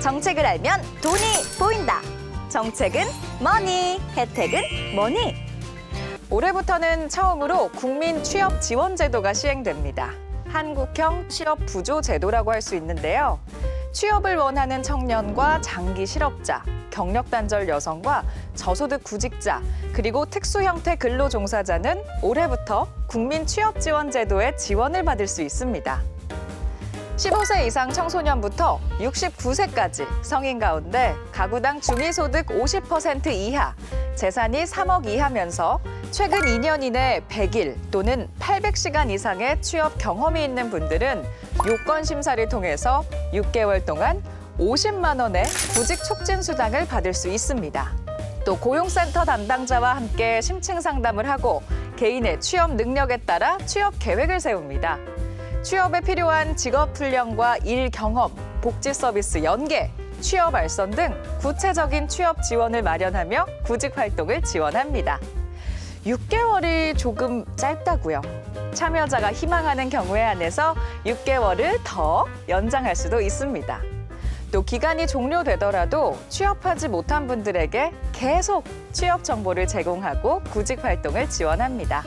정책을 알면 돈이 보인다. 정책은 머니, 혜택은 머니. 올해부터는 처음으로 국민 취업 지원 제도가 시행됩니다. 한국형 취업 부조 제도라고 할 수 있는데요. 취업을 원하는 청년과 장기 실업자, 경력 단절 여성과 저소득 구직자, 그리고 특수 형태 근로 종사자는 올해부터 국민 취업 지원 제도의 지원을 받을 수 있습니다. 15세 이상 청소년부터 69세까지 성인 가운데 가구당 중위소득 50% 이하, 재산이 3억 이하면서 최근 2년 이내 100일 또는 800시간 이상의 취업 경험이 있는 분들은 요건 심사를 통해서 6개월 동안 50만 원의 구직 촉진 수당을 받을 수 있습니다. 또 고용센터 담당자와 함께 심층 상담을 하고 개인의 취업 능력에 따라 취업 계획을 세웁니다. 취업에 필요한 직업 훈련과 일 경험, 복지 서비스 연계, 취업 알선 등 구체적인 취업 지원을 마련하며 구직 활동을 지원합니다. 6개월이 조금 짧다고요. 참여자가 희망하는 경우에 한해서 6개월을 더 연장할 수도 있습니다. 또 기간이 종료되더라도 취업하지 못한 분들에게 계속 취업 정보를 제공하고 구직 활동을 지원합니다.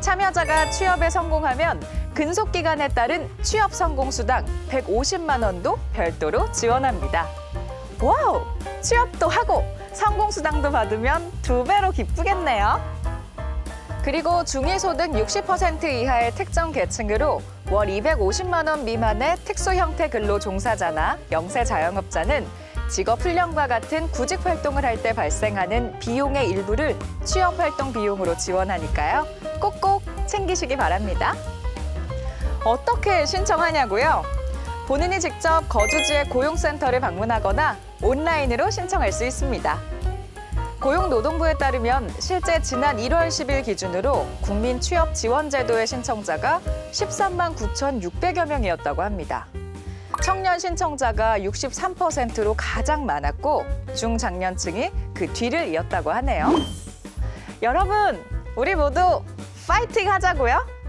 참여자가 취업에 성공하면 근속 기간에 따른 취업 성공 수당 150만 원도 별도로 지원합니다. 와우! 취업도 하고 성공 수당도 받으면 두 배로 기쁘겠네요. 그리고 중위소득 60% 이하의 특정 계층으로 월 250만 원 미만의 특수 형태 근로 종사자나 영세 자영업자는 직업 훈련과 같은 구직 활동을 할 때 발생하는 비용의 일부를 취업 활동 비용으로 지원하니까요. 꼭꼭 챙기시기 바랍니다. 어떻게 신청하냐고요? 본인이 직접 거주지의 고용센터를 방문하거나 온라인으로 신청할 수 있습니다. 고용노동부에 따르면 실제 지난 1월 10일 기준으로 국민 취업 지원 제도의 신청자가 13만 9,600여 명이었다고 합니다. 청년 신청자가 63%로 가장 많았고 중장년층이 그 뒤를 이었다고 하네요. 여러분, 우리 모두 파이팅 하자고요.